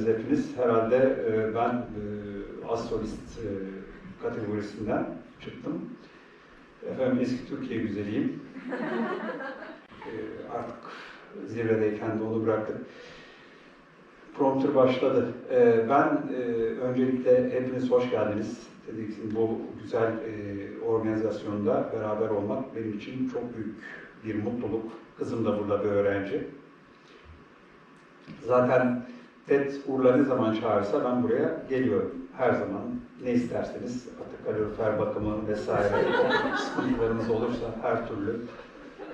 geldiniz hepiniz. Herhalde e, ben e, astrolist e, kategorisinden çıktım. Efendim eski Türkiye güzeliyim. E, artık zirvedeyken de onu bıraktık. Prompter başladı. E, ben e, öncelikle hepiniz hoş geldiniz. Dedik bu güzel e, organizasyonda beraber olmak benim için çok büyük bir mutluluk. Kızım da burada bir öğrenci. Zaten TED Urla ne zaman çağırsa ben buraya geliyorum. Her zaman ne isterseniz artık kalorifer bakımı vesaire sıkıntılarınız olursa her türlü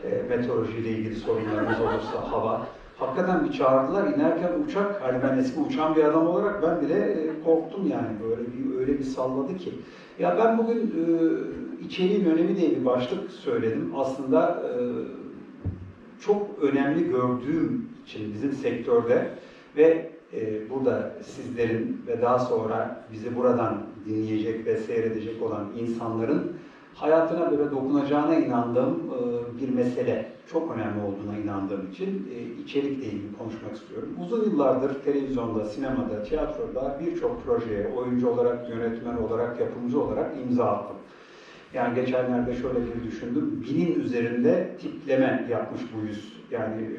e, meteorolojiyle ilgili sorunlarınız olursa hava. Hakikaten bir çağırdılar inerken uçak, hani ben eski uçan bir adam olarak ben bile e, korktum yani böyle bir öyle bir salladı ki. Ya ben bugün e, içeriğin önemi diye bir başlık söyledim. Aslında e, çok önemli gördüğüm için bizim sektörde ve e, burada sizlerin ve daha sonra bizi buradan dinleyecek ve seyredecek olan insanların hayatına böyle dokunacağına inandığım e, bir mesele, çok önemli olduğuna inandığım için e, içerikle ilgili konuşmak istiyorum. Uzun yıllardır televizyonda, sinemada, tiyatroda birçok projeye oyuncu olarak, yönetmen olarak, yapımcı olarak imza attım. Yani geçenlerde şöyle bir düşündüm. Binin üzerinde tipleme yapmış bu yüz. Yani e,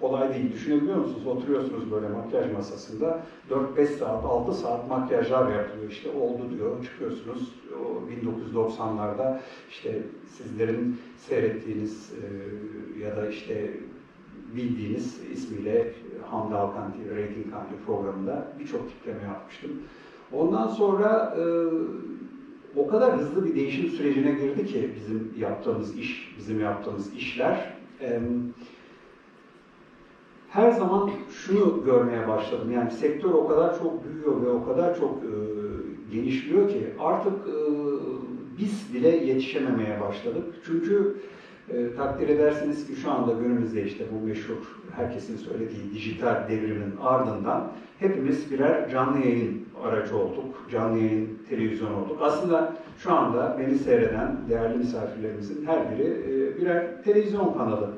kolay değil. Düşünebiliyor musunuz? Oturuyorsunuz böyle makyaj masasında. 4-5 saat, 6 saat makyajlar yapılıyor. İşte oldu diyor. Çıkıyorsunuz. O 1990'larda işte sizlerin seyrettiğiniz e, ya da işte bildiğiniz ismiyle Hande Alkan TV, Rating Country programında birçok tipleme yapmıştım. Ondan sonra e, o kadar hızlı bir değişim sürecine girdi ki bizim yaptığımız iş, bizim yaptığımız işler. Her zaman şunu görmeye başladım. Yani sektör o kadar çok büyüyor ve o kadar çok e, genişliyor ki artık e, biz bile yetişememeye başladık. Çünkü e, takdir edersiniz ki şu anda günümüzde işte bu meşhur herkesin söylediği dijital devrimin ardından hepimiz birer canlı yayın aracı olduk. Canlı yayın televizyon olduk. Aslında şu anda beni seyreden değerli misafirlerimizin her biri e, birer televizyon kanalı.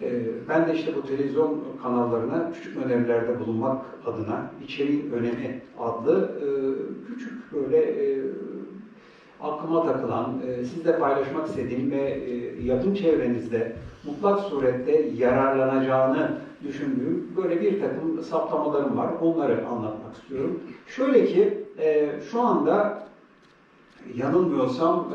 E, ben de işte bu televizyon kanallarına küçük önerilerde bulunmak adına içeriğin önemi adlı e, küçük böyle e, aklıma takılan, e, sizle paylaşmak istediğim ve yakın çevrenizde mutlak surette yararlanacağını düşündüğüm böyle bir takım saptamalarım var. Onları anlatmak istiyorum. Şöyle ki şu anda yanılmıyorsam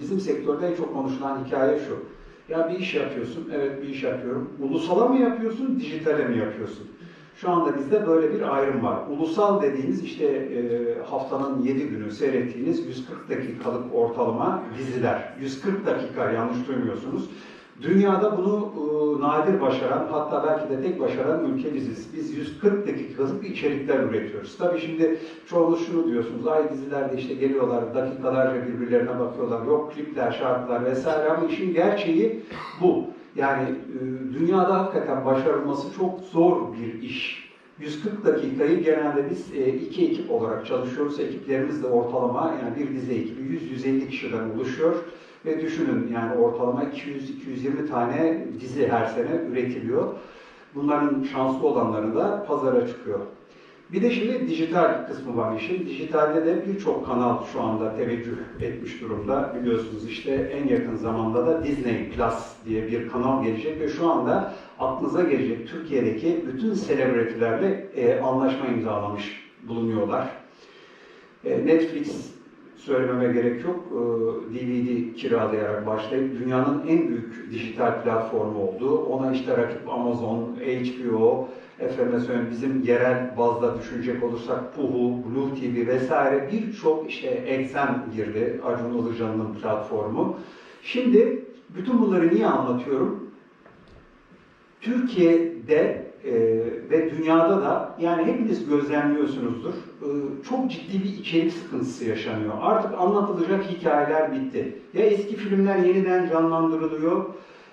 bizim sektörde en çok konuşulan hikaye şu. Ya bir iş yapıyorsun, evet bir iş yapıyorum. Ulusala mı yapıyorsun, dijitale mi yapıyorsun? Şu anda bizde böyle bir ayrım var. Ulusal dediğimiz işte e, haftanın 7 günü seyrettiğiniz 140 dakikalık ortalama diziler. 140 dakika yanlış duymuyorsunuz. Dünyada bunu e, nadir başaran, hatta belki de tek başaran ülke biziz. Biz 140 dakikalık içerikler üretiyoruz. Tabii şimdi çoğunuz şunu diyorsunuz, ay dizilerde işte geliyorlar, dakikalarca birbirlerine bakıyorlar, yok klipler, şarkılar vesaire ama işin gerçeği bu. Yani e, dünyada hakikaten başarılması çok zor bir iş. 140 dakikayı genelde biz e, iki ekip olarak çalışıyoruz. Ekiplerimiz de ortalama yani bir dizi ekibi 100-150 kişiden oluşuyor. Ve düşünün yani ortalama 200-220 tane dizi her sene üretiliyor. Bunların şanslı olanları da pazara çıkıyor. Bir de şimdi dijital kısmı var işin. Dijitalde de birçok kanal şu anda teveccüh etmiş durumda. Biliyorsunuz işte en yakın zamanda da Disney Plus diye bir kanal gelecek ve şu anda aklınıza gelecek Türkiye'deki bütün selebritilerle e, anlaşma imzalamış bulunuyorlar. E, Netflix söylememe gerek yok. DVD e, kiralayarak başlayıp dünyanın en büyük dijital platformu oldu. Ona işte rakip Amazon, HBO, efendim söyleyeyim bizim yerel bazda düşünecek olursak Puhu, Blue TV vesaire birçok işte eksen girdi Acun Ilıcan'ın platformu. Şimdi bütün bunları niye anlatıyorum? Türkiye'de e, ve dünyada da yani hepiniz gözlemliyorsunuzdur. E, çok ciddi bir içerik sıkıntısı yaşanıyor. Artık anlatılacak hikayeler bitti. Ya eski filmler yeniden canlandırılıyor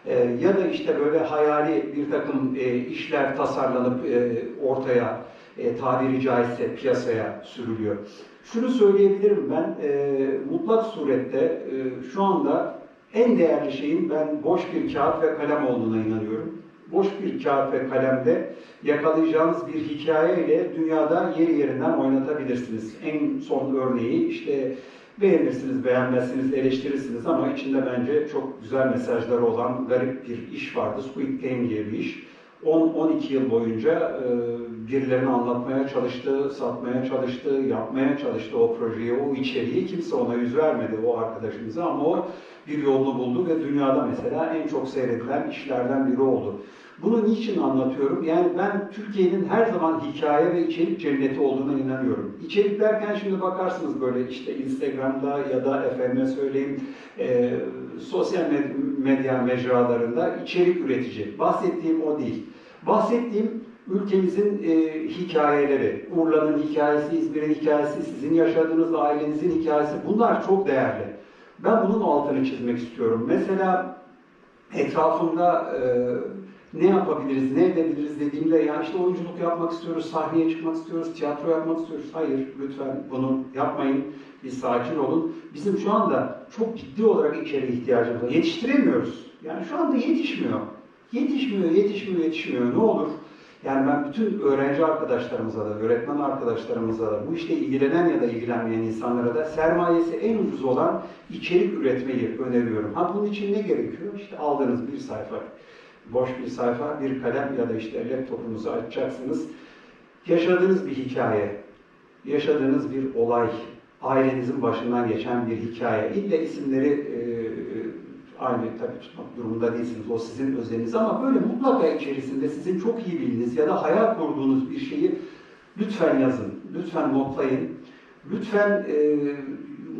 e, ya da işte böyle hayali bir takım e, işler tasarlanıp e, ortaya e, tabiri caizse piyasaya sürülüyor. Şunu söyleyebilirim ben, e, mutlak surette e, şu anda en değerli şeyin ben boş bir kağıt ve kalem olduğuna inanıyorum. Boş bir kağıt ve kalemde yakalayacağınız bir hikayeyle dünyada yeri yerinden oynatabilirsiniz. En son örneği işte beğenirsiniz, beğenmezsiniz, eleştirirsiniz ama içinde bence çok güzel mesajları olan garip bir iş vardı. Squid Game diye bir iş. 10-12 yıl boyunca e, birilerine anlatmaya çalıştı, satmaya çalıştı, yapmaya çalıştı o projeyi, o içeriği. Kimse ona yüz vermedi o arkadaşımıza ama o bir yolunu buldu ve dünyada mesela en çok seyredilen işlerden biri oldu. Bunu niçin anlatıyorum? Yani ben Türkiye'nin her zaman hikaye ve içerik cenneti olduğuna inanıyorum. İçerik derken şimdi bakarsınız böyle işte Instagram'da ya da efendime söyleyeyim e, sosyal med- medya mecralarında içerik üretici. Bahsettiğim o değil. Bahsettiğim ülkemizin e, hikayeleri, Urla'nın hikayesi, İzmir'in hikayesi, sizin yaşadığınız ailenizin hikayesi bunlar çok değerli. Ben bunun altını çizmek istiyorum. Mesela etrafımda e, ne yapabiliriz, ne edebiliriz dediğimde ya işte oyunculuk yapmak istiyoruz, sahneye çıkmak istiyoruz, tiyatro yapmak istiyoruz. Hayır, lütfen bunu yapmayın. Bir sakin olun. Bizim şu anda çok ciddi olarak içeri ihtiyacımız var. Yetiştiremiyoruz. Yani şu anda yetişmiyor. Yetişmiyor, yetişmiyor, yetişmiyor. Ne olur? Yani ben bütün öğrenci arkadaşlarımıza da, öğretmen arkadaşlarımıza da, bu işte ilgilenen ya da ilgilenmeyen insanlara da sermayesi en ucuz olan içerik üretmeyi öneriyorum. Ha bunun için ne gerekiyor? İşte aldığınız bir sayfa, boş bir sayfa, bir kalem ya da işte laptopunuzu açacaksınız. Yaşadığınız bir hikaye, yaşadığınız bir olay, ailenizin başından geçen bir hikaye. İlle isimleri e, aynı tabii tutmak durumunda değilsiniz. O sizin özeliniz ama böyle mutlaka içerisinde sizin çok iyi bildiğiniz ya da hayal kurduğunuz bir şeyi lütfen yazın. Lütfen notlayın. Lütfen e,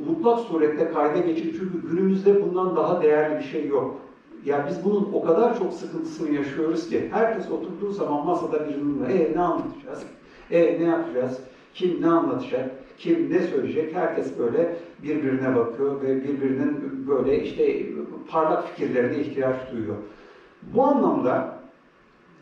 mutlak surette kayda geçin. Çünkü günümüzde bundan daha değerli bir şey yok. Ya biz bunun o kadar çok sıkıntısını yaşıyoruz ki herkes oturduğu zaman masada birbirine e ne anlatacağız? E ne yapacağız? Kim ne anlatacak? Kim ne söyleyecek? Herkes böyle birbirine bakıyor ve birbirinin böyle işte parlak fikirlerine ihtiyaç duyuyor. Bu anlamda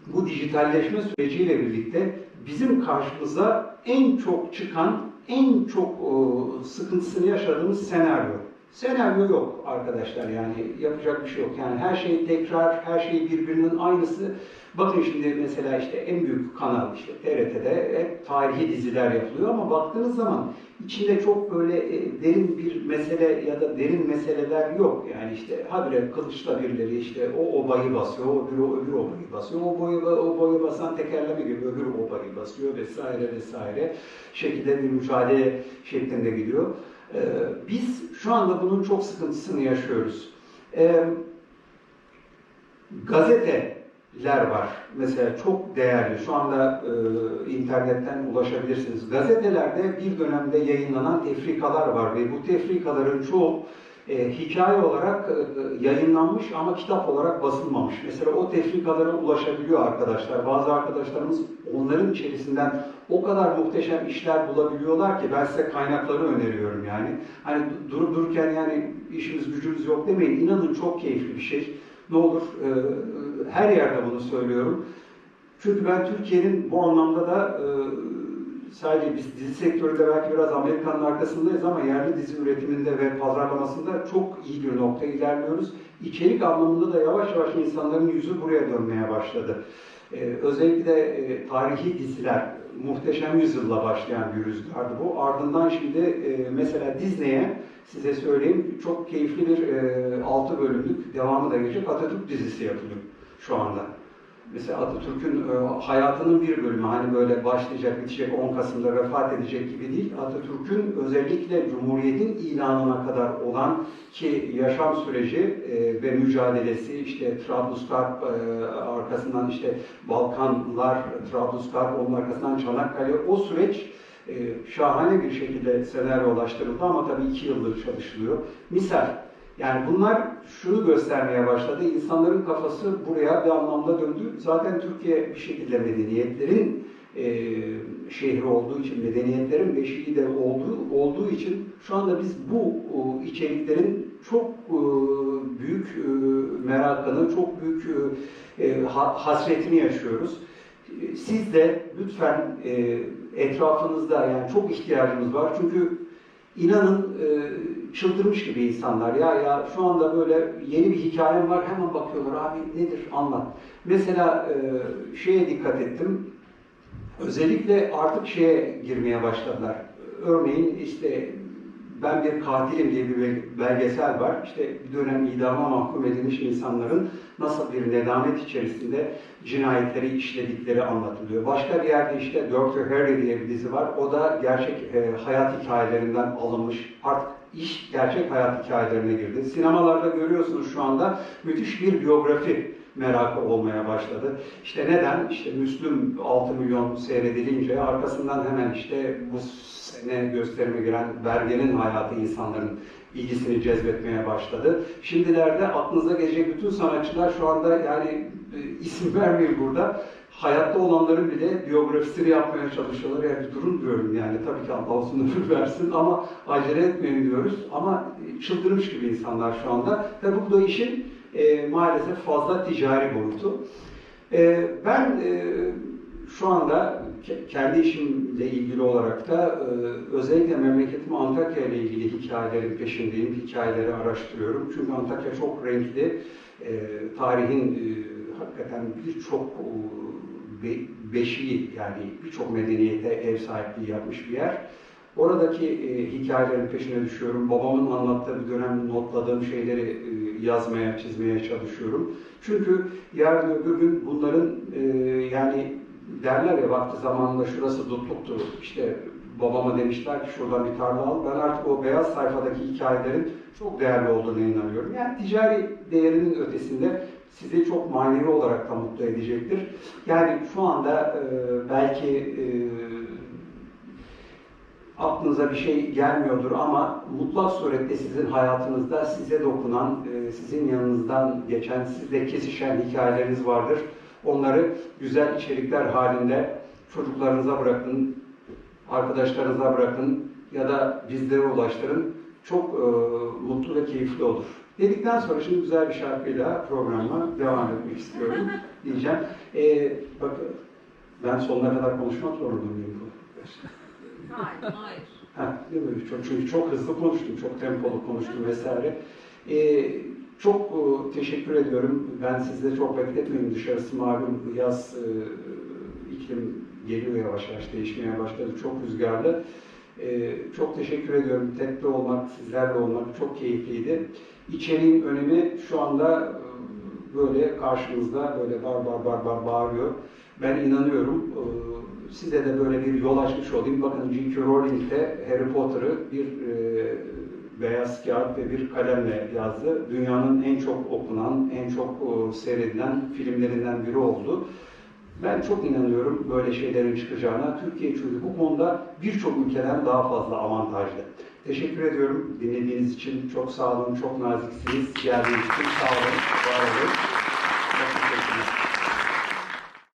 bu dijitalleşme süreciyle birlikte bizim karşımıza en çok çıkan, en çok e, sıkıntısını yaşadığımız senaryo. Senaryo yok arkadaşlar yani yapacak bir şey yok. Yani her şey tekrar, her şey birbirinin aynısı. Bakın şimdi mesela işte en büyük kanal işte TRT'de hep tarihi diziler yapılıyor ama baktığınız zaman içinde çok böyle e, derin bir mesele ya da derin meseleler yok. Yani işte habire kılıçla birileri işte o obayı basıyor, o öbürü, öbür obayı basıyor, o boyu, o boyu basan tekerleme gibi öbür obayı basıyor vesaire vesaire şekilde bir mücadele şeklinde gidiyor. Ee, biz şu anda bunun çok sıkıntısını yaşıyoruz. Ee, gazeteler var. Mesela çok değerli. Şu anda e, internetten ulaşabilirsiniz. Gazetelerde bir dönemde yayınlanan tefrikalar var ve bu tefrikaların çoğu e, hikaye olarak e, yayınlanmış ama kitap olarak basılmamış. Mesela o tefrikalara ulaşabiliyor arkadaşlar. Bazı arkadaşlarımız onların içerisinden o kadar muhteşem işler bulabiliyorlar ki ben size kaynakları öneriyorum yani. Hani durup dururken yani işimiz gücümüz yok demeyin. İnanın çok keyifli bir şey. Ne olur e, her yerde bunu söylüyorum. Çünkü ben Türkiye'nin bu anlamda da e, sadece biz dizi sektöründe belki biraz Amerika'nın arkasındayız ama yerli dizi üretiminde ve pazarlamasında çok iyi bir nokta ilerliyoruz. İçerik anlamında da yavaş yavaş insanların yüzü buraya dönmeye başladı. Ee, özellikle e, tarihi diziler, Muhteşem Yüzyıl'la başlayan bir rüzgardı bu. Ardından şimdi e, mesela Disney'e size söyleyeyim çok keyifli bir e, 6 bölümlük devamı da gelecek Atatürk dizisi yapılıyor şu anda. Mesela Atatürk'ün e, hayatının bir bölümü hani böyle başlayacak, bitecek 10 Kasım'da vefat edecek gibi değil. Atatürk'ün özellikle Cumhuriyet'in ilanına kadar olan ki yaşam süreci e, ve mücadelesi işte Trablusgarp e, arkasından işte Balkanlar, Trablusgarp onun arkasından Çanakkale o süreç şahane bir şekilde senaryolaştırıldı ama tabii iki yıldır çalışılıyor. Misal yani bunlar şunu göstermeye başladı. İnsanların kafası buraya bir anlamda döndü. Zaten Türkiye bir şekilde medeniyetlerin e, şehri olduğu için, medeniyetlerin beşiği de olduğu, olduğu için şu anda biz bu o, içeriklerin çok e, büyük e, merakını, çok büyük e, ha, hasretini yaşıyoruz. E, Siz de lütfen e, etrafınızda yani çok ihtiyacımız var. Çünkü inanın e, çıldırmış gibi insanlar. Ya ya şu anda böyle yeni bir hikayem var hemen bakıyorlar abi nedir anlat. Mesela e, şeye dikkat ettim. Özellikle artık şeye girmeye başladılar. Örneğin işte ben bir katilim diye bir bel- belgesel var. İşte bir dönem idama mahkum edilmiş insanların nasıl bir nedamet içerisinde cinayetleri işledikleri anlatılıyor. Başka bir yerde işte Dr. Harry diye bir dizi var. O da gerçek e, hayat hikayelerinden alınmış. Artık iş gerçek hayat hikayelerine girdi. Sinemalarda görüyorsunuz şu anda müthiş bir biyografi merakı olmaya başladı. İşte neden? İşte Müslüm 6 milyon seyredilince arkasından hemen işte bu sene gösterime giren Bergen'in hayatı insanların ilgisini cezbetmeye başladı. Şimdilerde aklınıza gelecek bütün sanatçılar şu anda yani e, isim vermeyeyim burada. Hayatta olanların bile biyografisini yapmaya çalışıyorlar. Yani durun diyorum yani tabii ki Allah olsun ömür versin ama acele etmeyin diyoruz. Ama çıldırmış gibi insanlar şu anda. Tabii bu da işin e, maalesef fazla ticari boyutu. E, ben e, şu anda ke- kendi işimle ilgili olarak da e, özellikle memleketim Antakya ile ilgili hikayelerin peşindeyim, hikayeleri araştırıyorum. Çünkü Antakya çok renkli, e, tarihin e, hakikaten birçok be- beşiği yani birçok medeniyete ev sahipliği yapmış bir yer. Oradaki hikayelerin peşine düşüyorum. Babamın anlattığı bir dönem notladığım şeyleri yazmaya, çizmeye çalışıyorum. Çünkü yarın öbür gün bunların e, yani derler ya vakti zamanında şurası dutluktu. İşte babama demişler ki şuradan bir tarla al. Ben artık o beyaz sayfadaki hikayelerin çok değerli olduğuna inanıyorum. Yani ticari değerinin ötesinde sizi çok manevi olarak da mutlu edecektir. Yani şu anda e, belki e, aklınıza bir şey gelmiyordur ama mutlak surette sizin hayatınızda size dokunan, e, sizin yanınızdan geçen, sizle kesişen hikayeleriniz vardır. Onları güzel içerikler halinde çocuklarınıza bırakın, arkadaşlarınıza bırakın ya da bizlere ulaştırın. Çok e, mutlu ve keyifli olur. Dedikten sonra şimdi güzel bir şarkıyla programa devam etmek istiyorum diyeceğim. E, bak ben sonuna kadar konuşmak zorunda mıyım? Hayır, hayır. Ha, değil mi? Çok, çünkü çok hızlı konuştum, çok tempolu konuştum vesaire. Ee, çok e, teşekkür ediyorum. Ben sizde çok bekletmeyeyim. Dışarısı malum yaz e, iklim geliyor yavaş yavaş değişmeye başladı. Çok rüzgarlı. Ee, çok teşekkür ediyorum. Tekte olmak, sizlerle olmak çok keyifliydi. İçeriğin önemi şu anda e, böyle karşımızda böyle bar bar bar bar bağırıyor. Ben inanıyorum. e, Size de böyle bir yol açmış olayım. Bakın J.K. Rowling de Harry Potter'ı bir e, beyaz kağıt ve bir kalemle yazdı. Dünyanın en çok okunan, en çok e, seyredilen filmlerinden biri oldu. Ben çok inanıyorum böyle şeylerin çıkacağına. Türkiye çünkü bu konuda birçok ülkeden daha fazla avantajlı. Teşekkür ediyorum dinlediğiniz için. Çok sağ olun, çok naziksiniz. Geldiğiniz için sağ olun, var olun.